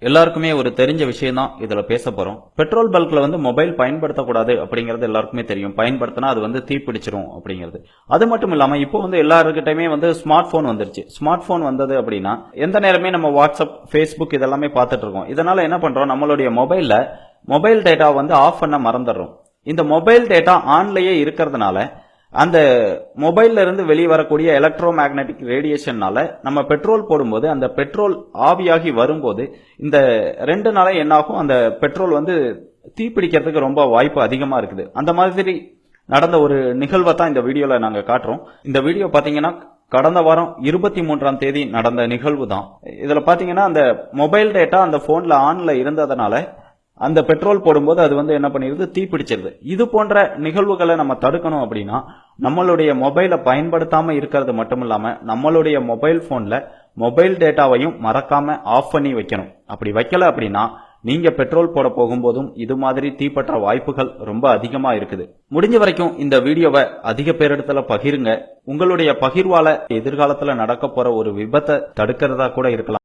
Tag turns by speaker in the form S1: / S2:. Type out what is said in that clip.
S1: எல்லாருக்குமே ஒரு தெரிஞ்ச விஷயம் தான் இதுல பேச போறோம். பெட்ரோல் பல்க்ல வந்து மொபைல் பயன்படுத்தக்கூடாது அப்படிங்கிறது எல்லாருக்குமே தெரியும். பயன்படுத்தினா அது வந்து தீப்பிடிச்சிரும் அப்படிங்கிறது. அது மட்டும் இல்லாம இப்போ வந்து எல்லாருக்கிட்டயுமே வந்து ஸ்மார்ட் போன் வந்துருச்சு. ஸ்மார்ட் போன் வந்தது அப்படின்னா எந்த நேரமே நம்ம வாட்ஸ்அப் ஃபேஸ்புக் இதெல்லாமே பார்த்துட்டு இருக்கோம். இதனால என்ன பண்றோம்? நம்மளுடைய மொபைல்ல மொபைல் டேட்டா வந்து ஆஃப் பண்ண மறந்துடுறோம். இந்த மொபைல் டேட்டா ஆன்லயே இருக்கிறதுனால அந்த மொபைல்ல இருந்து வெளியே வரக்கூடிய எலக்ட்ரோ மேக்னெட்டிக் ரேடியேஷன்னால நம்ம பெட்ரோல் போடும்போது அந்த பெட்ரோல் ஆவியாகி வரும்போது இந்த ரெண்டு நாளே என்னாகும் அந்த பெட்ரோல் வந்து தீப்பிடிக்கிறதுக்கு ரொம்ப வாய்ப்பு அதிகமா இருக்குது. அந்த மாதிரி நடந்த ஒரு நிகழ்வை தான் இந்த வீடியோல நாங்க காட்டுறோம். இந்த வீடியோ பாத்தீங்கன்னா கடந்த வாரம் இருபத்தி மூன்றாம் தேதி நடந்த நிகழ்வு தான். இதுல பாத்தீங்கன்னா அந்த மொபைல் டேட்டா அந்த போன்ல ஆன்ல இருந்ததுனால அந்த பெட்ரோல் போடும்போது அது வந்து என்ன பண்ணிடுது தீப்பிடிச்சிருது இது போன்ற நிகழ்வுகளை நம்ம தடுக்கணும் அப்படின்னா நம்மளுடைய மொபைலை பயன்படுத்தாம இருக்கிறது மட்டும் இல்லாம நம்மளுடைய மொபைல் போன்ல மொபைல் டேட்டாவையும் மறக்காம ஆஃப் பண்ணி வைக்கணும். அப்படி வைக்கல அப்படின்னா நீங்க பெட்ரோல் போட போகும்போதும் இது மாதிரி தீப்பற்ற வாய்ப்புகள் ரொம்ப அதிகமா இருக்குது. முடிஞ்ச வரைக்கும் இந்த வீடியோவை அதிக பேரிடத்துல பகிருங்க. உங்களுடைய பகிர்வால எதிர்காலத்துல நடக்க போற ஒரு விபத்தை தடுக்கிறதா கூட இருக்கலாம்.